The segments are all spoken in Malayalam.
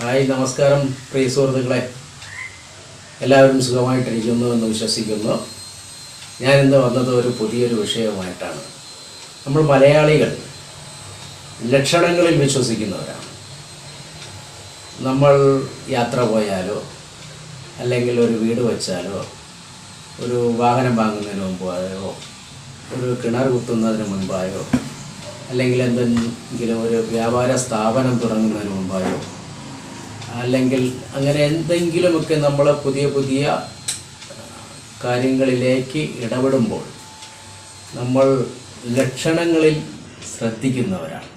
ഹായ് നമസ്കാരം പ്രിയ സുഹൃത്തുക്കളെ. എല്ലാവരും സുഖമായിട്ടിരിക്കുന്നു എന്ന് വിശ്വസിക്കുന്നു. ഞാൻ ഇന്ന് വന്നത് ഒരു പുതിയൊരു വിഷയവുമായിട്ടാണ്. നമ്മൾ മലയാളികൾ ലക്ഷണങ്ങളിൽ വിശ്വസിക്കുന്നവരാണ്. നമ്മൾ യാത്ര പോയാലോ അല്ലെങ്കിൽ ഒരു വീട് വെച്ചാലോ ഒരു വാഹനം വാങ്ങുന്നതിന് മുമ്പായോ ഒരു കിണർ കുത്തുന്നതിന് മുൻപായോ അല്ലെങ്കിൽ എന്തെങ്കിലും ഒരു വ്യാപാര സ്ഥാപനം തുടങ്ങുന്നതിന് മുമ്പായോ അല്ലെങ്കിൽ അങ്ങനെ എന്തെങ്കിലുമൊക്കെ നമ്മൾ പുതിയ പുതിയ കാര്യങ്ങളിലേക്ക് ഇടപെടുമ്പോൾ നമ്മൾ ലക്ഷണങ്ങളിൽ ശ്രദ്ധിക്കുന്നവരാണ്.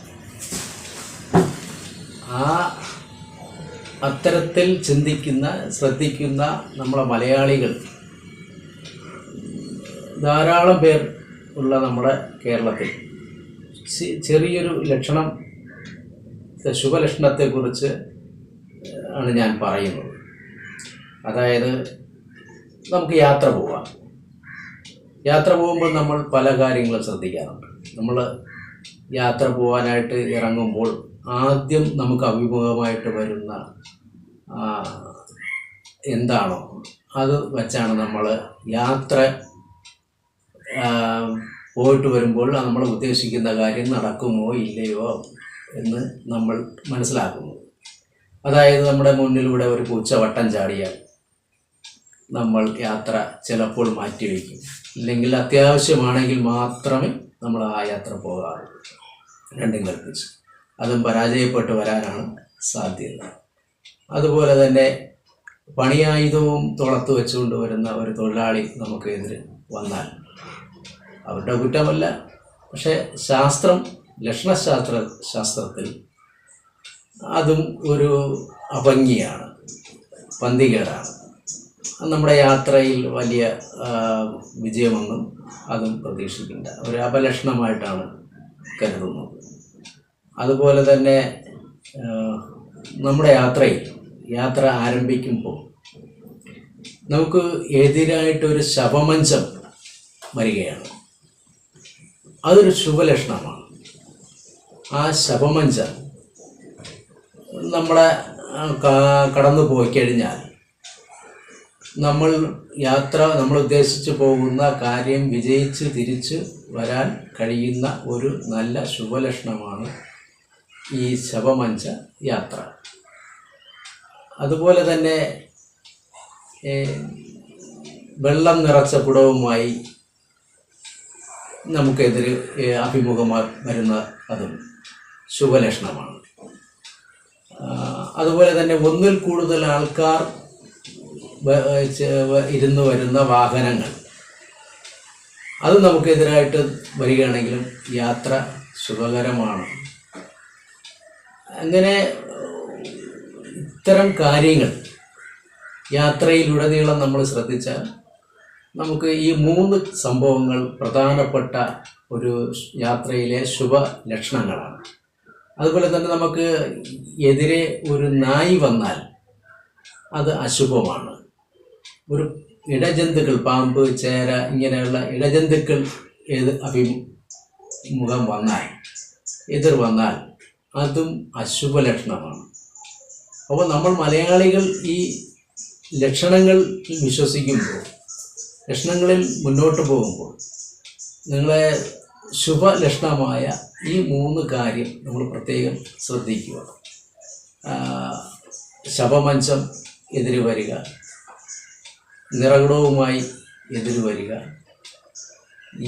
ആ അത്തരത്തിൽ ചിന്തിക്കുന്ന ശ്രദ്ധിക്കുന്ന നമ്മളെ മലയാളികൾ ധാരാളം പേർ ഉള്ള നമ്മുടെ കേരളത്തിൽ. ചെറിയൊരു ലക്ഷണം ശുഭലക്ഷണത്തെക്കുറിച്ച് ആണ് ഞാൻ പറയുന്നത്. അതായത് നമുക്ക് യാത്ര പോവാം. യാത്ര പോകുമ്പോൾ നമ്മൾ പല കാര്യങ്ങളും ശ്രദ്ധിക്കാറുണ്ട്. നമ്മൾ യാത്ര പോകാനായിട്ട് ഇറങ്ങുമ്പോൾ ആദ്യം നമുക്ക് അഭിമുഖമായിട്ട് വരുന്ന എന്താണോ അത് വച്ചാണ് നമ്മൾ യാത്ര പോയിട്ട് വരുമ്പോൾ നമ്മൾ ഉദ്ദേശിക്കുന്ന കാര്യം നടക്കുമോ ഇല്ലയോ എന്ന് നമ്മൾ മനസ്സിലാക്കുന്നു. അതായത് നമ്മുടെ മുന്നിലൂടെ ഒരു പൂച്ച വട്ടം ചാടിയാൽ നമ്മൾ യാത്ര ചിലപ്പോൾ മാറ്റിവെക്കും ഇല്ലെങ്കിൽ അത്യാവശ്യമാണെങ്കിൽ മാത്രമേ നമ്മൾ ആ യാത്ര പോകാറുള്ളൂ. രണ്ടും കൽപ്പിച്ച്. അതും പരാജയപ്പെട്ട് വരാനാണ് സാധ്യത. അതുപോലെ തന്നെ പണിയായുധവും തുളത്ത് വെച്ചുകൊണ്ട് വരുന്ന ഒരു തൊഴിലാളി നമുക്ക് എതിരെ വന്നാൽ അവരുടെ കുറ്റമല്ല. പക്ഷേ ശാസ്ത്രം ലക്ഷണശാസ്ത്ര ശാസ്ത്രത്തിൽ അതും ഒരു അഭംഗിയാണ് പന്തികേടാണ്. നമ്മുടെ യാത്രയിൽ വലിയ വിജയമൊന്നും അതും പ്രതീക്ഷിക്കില്ല ഒരു അപലക്ഷണമായിട്ടാണ് കരുതുന്നത്. അതുപോലെ തന്നെ നമ്മുടെ യാത്രയിൽ യാത്ര ആരംഭിക്കുമ്പോൾ നമുക്ക് എതിരായിട്ടൊരു ശവമഞ്ചം വരികയാണ്. അതൊരു ശുഭലക്ഷണമാണ്. ആ ശവമഞ്ചം നമ്മളെ കടന്നു പോയി കഴിഞ്ഞാൽ നമ്മൾ യാത്ര നമ്മൾ ഉദ്ദേശിച്ച് പോകുന്ന കാര്യം വിജയിച്ച് തിരിച്ച് വരാൻ കഴിയുന്ന ഒരു നല്ല ശുഭലക്ഷണമാണ് ഈ ശവമഞ്ച യാത്ര. അതുപോലെ തന്നെ വെള്ളം നിറച്ച കുടവുമായി നമുക്കെതിരെ അഭിമുഖമാ വരുന്ന അതും ശുഭലക്ഷണമാണ്. അതുപോലെ തന്നെ ഒന്നിൽ കൂടുതൽ ആൾക്കാർ ഇരുന്ന് വരുന്ന വാഹനങ്ങൾ. അത് നമുക്കെതിരായിട്ട് വരികയാണെങ്കിലും യാത്ര ശുഭകരമാണ് അങ്ങനെ ഇത്തരം കാര്യങ്ങൾ യാത്രയിലുടനീളം നമ്മൾ ശ്രദ്ധിച്ചാൽ നമുക്ക് ഈ മൂന്ന് സംഭവങ്ങൾ പ്രധാനപ്പെട്ട ഒരു യാത്രയിലെ ശുഭ ലക്ഷണങ്ങളാണ്. അതുപോലെ തന്നെ നമുക്ക് എതിരെ ഒരു നായി വന്നാൽ അത് അശുഭമാണ്. ഒരു ഇടജന്തുക്കൾ പാമ്പ് ചേര ഇങ്ങനെയുള്ള ഇടജന്തുക്കൾ ഏത് അഭിമുഖം വന്നാൽ എതിർ വന്നാൽ അതും അശുഭ ലക്ഷണമാണ്. അപ്പോൾ നമ്മൾ മലയാളികൾ ഈ ലക്ഷണങ്ങൾ വിശ്വസിക്കുമ്പോൾ ലക്ഷണങ്ങളിൽ മുന്നോട്ട് പോകുമ്പോൾ നിങ്ങളെ ശുഭലക്ഷണമായ ഈ മൂന്ന് കാര്യം നമ്മൾ പ്രത്യേകം ശ്രദ്ധിക്കുക. ശവമഞ്ചം എതിര് വരിക. നിറകുടവുമായി എതിര് വരിക.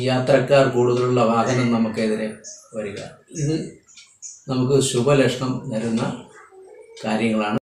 യാത്രക്കാർ കൂടുതലുള്ള വാഹനം നമുക്കെതിരെ വരിക. ഇത് നമുക്ക് ശുഭലക്ഷണം തരുന്ന കാര്യങ്ങളാണ്.